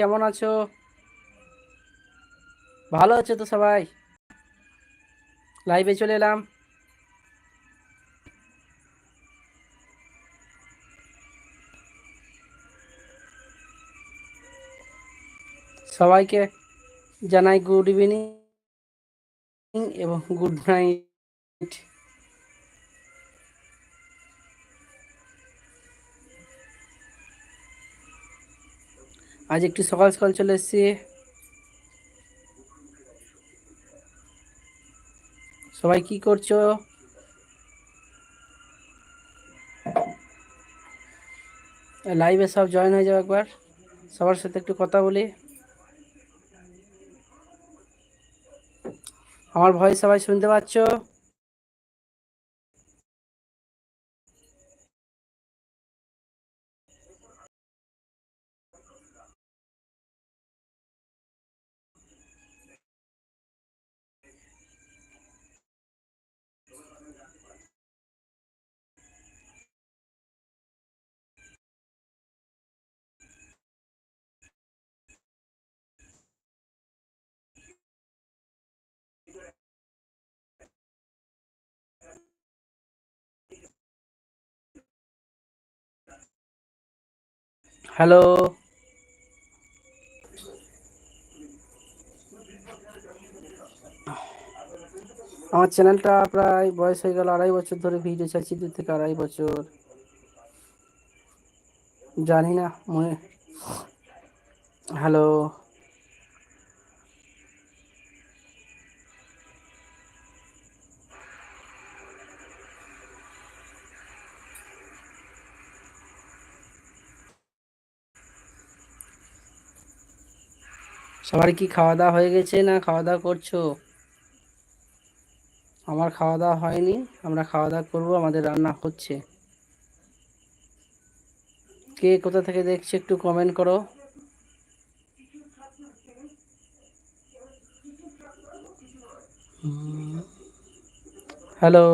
কেমন আছো? ভালো আছো তো সবাই? লাইভে চলে এলাম। সবাইকে জানাই গুড ইভিনিং এবং গুড নাইট আজ একটু সকাল সকাল চলে এসেছি। সবাই কি করছ? লাইভে সব জয়েন হয়ে যাও একবার। সবার সাথে একটু কথা বলি। আমার ভয়েস সবাই শুনতে পাচ্ছ? হ্যালো। আমার চ্যানেলটা প্রায় বয়স হয়ে গেল, আড়াই বছর ধরে ভিডিও চাইছি দু থেকে আড়াই বছর। জানি না, মনে হ্যালো। সবার কি খাওয়া দাওয়া হয়ে গেছে না খাওয়া দাওয়া করছ? আমার খাওয়া দাওয়া হয়নি, আমরা খাওয়া দাওয়া করব, আমাদের রান্না হচ্ছে। কে কোথা থেকে দেখছে একটু কমেন্ট করো। হ্যালো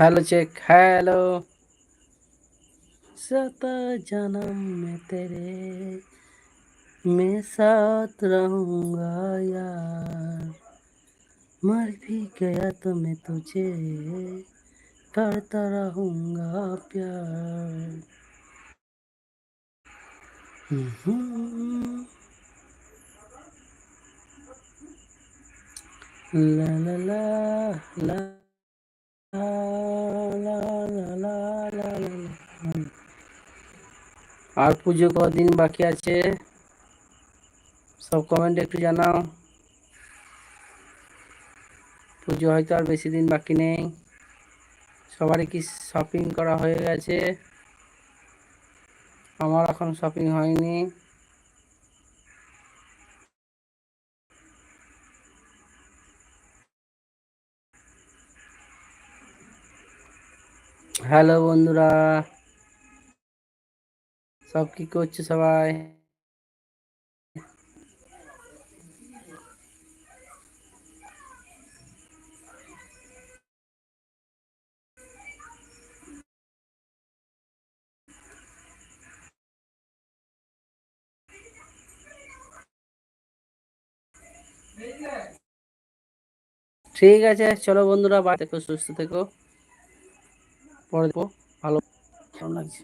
हेलो चेक हेलो सता जन्म में तेरे मैं साथ रहूँगा यार। मर भी गया तो मैं तुझे करता रहूँगा प्यार। La la la la আর পুজো কদিন বাকি আছে সব কমেন্ট একটু জানাও পুজো হয়তো আর বেশি দিন বাকি নেই সবারই কি শপিং করা হয়ে গেছে আমার এখন শপিং হয়নি হ্যালো বন্ধুরা। সব কি করছে সবাই? ঠিক আছে চলো বন্ধুরা বা থেকো সুস্থ থেকো। পরে দেখব। ভালো লাগছে।